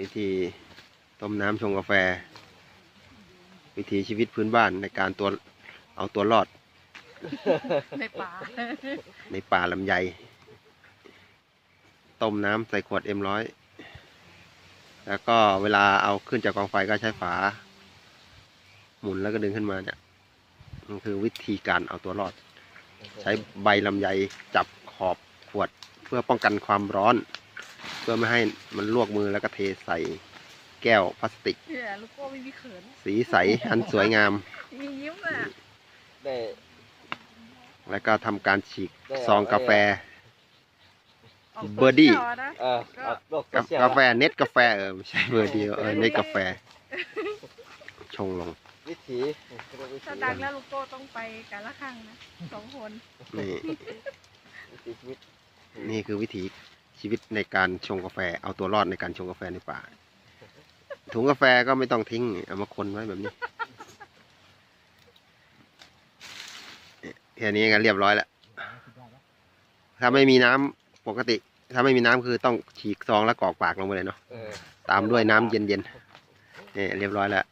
วิธีต้มน้ำชงกาแฟ วิถีชีวิตพื้นบ้านในการตัวเอาตัวรอด ในป่าในป่าลำไย ต้มน้ำใส่ขวดเอ็มร้อย แล้วก็เวลาเอาขึ้นจากกองไฟก็ใช้ฝา หมุนแล้วก็ดึงขึ้นมาเนี่ยมันคือวิธีการเอาตัวรอด ใช้ใบลำไยจับขอบขวดเพื่อป้องกันความร้อน เพื่อไม่ให้มันลวกมือแล้วก็เทใส่แก้วพลาสติก เนี่ยลูกโก้ไม่มีเขินสีใสอันสวยงาม มียิ้มอะได้แล้วก็ทำการฉีกได้ซองกาแฟ ออกเบอร์ดี้ตัวเชี่ยวนะเออเอาโลกโซกับเชียลกาแฟเน็ตกาแฟเออไม่ใช่เบอร์เดียวเออเน็ตกาแฟ ชงลงวิถีเรียกวิถีถ้าดังแล้วลูกโก้ต้องไปกันละครั้งนะสองคน นี่วิถีชีวิตนี่คือวิถี ชีวิตในการชงกาแฟ เอาตัวรอดในการชงกาแฟในป่า ถุงกาแฟก็ไม่ต้องทิ้ง เอามาคนไว้แบบนี้แค่นี้ก็เรียบร้อยแล้ว ถ้าไม่มีน้ำปกติ ถ้าไม่มีน้ำคือต้องฉีกซองแล้วกรอกปากลงไปเลยเนาะ ตามด้วยน้ำเย็นๆนี่เรียบร้อยแล้ว